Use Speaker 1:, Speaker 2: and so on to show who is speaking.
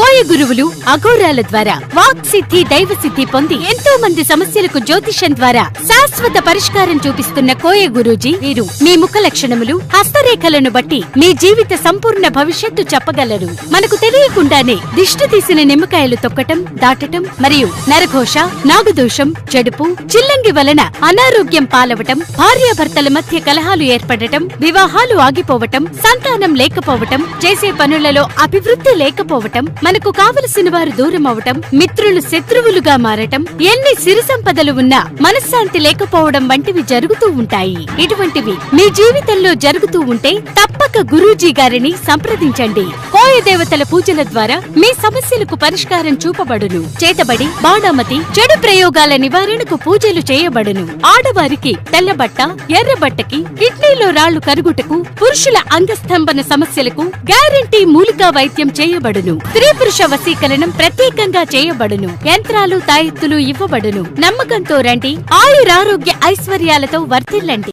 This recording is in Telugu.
Speaker 1: కోయ గురువులు అఘోరాల ద్వారా వాక్ సిద్ధి దైవ సిద్ధి పొంది ఎంతో మంది సమస్యలకు జ్యోతిషం ద్వారా శాశ్వత పరిష్కారం చూపిస్తున్న కోయ గురూజీ వీరు. మీ ముఖ లక్షణములు హస్తరేఖలను బట్టి మీ జీవిత సంపూర్ణ భవిష్యత్తు చెప్పగలరు. మనకు తెలియకుండానే దిష్టి తీసిన నిమ్మకాయలు తొక్కటం దాటటం మరియు నరఘోష నాగదోషం జడుపు చిల్లంగి వలన అనారోగ్యం పాలవటం భార్యాభర్తల మధ్య కలహాలు ఏర్పడటం వివాహాలు ఆగిపోవటం సంతానం లేకపోవటం చేసే పనులలో అభివృద్ధి లేకపోవటం మనకు కావలసిన వారు దూరం అవటం మిత్రులు శత్రువులుగా మారటం ఎన్ని సిరి సంపదలు ఉన్నా మనశ్శాంతి లేకపోవడం వంటివి జరుగుతూ ఉంటాయి. ఇటువంటివి మీ జీవితంలో జరుగుతూ ఉంటే తప్పక గురూజీ గారిని సంప్రదించండి. కోయ దేవతల పూజల ద్వారా మీ సమస్యలకు పరిష్కారం చూపబడును. చేతబడి బాణామతి చెడు ప్రయోగాల నివారణకు పూజలు చేయబడును. ఆడవారికి తెల్లబట్ట ఎర్రబట్టకి కిడ్నీలో రాళ్ళు కరుగుటకు పురుషుల అంగస్తంభన సమస్యలకు గ్యారంటీ మూలికా వైద్యం చేయబడును. స్త్రీ పురుష వశీకరణం ప్రత్యేకంగా చేయబడును. యంత్రాలు తాయెత్తులు ఇవ్వబడును. నమ్మకంతో రండి. ఆయురారోగ్య ఐశ్వర్యాలతో వర్ధిల్లండి.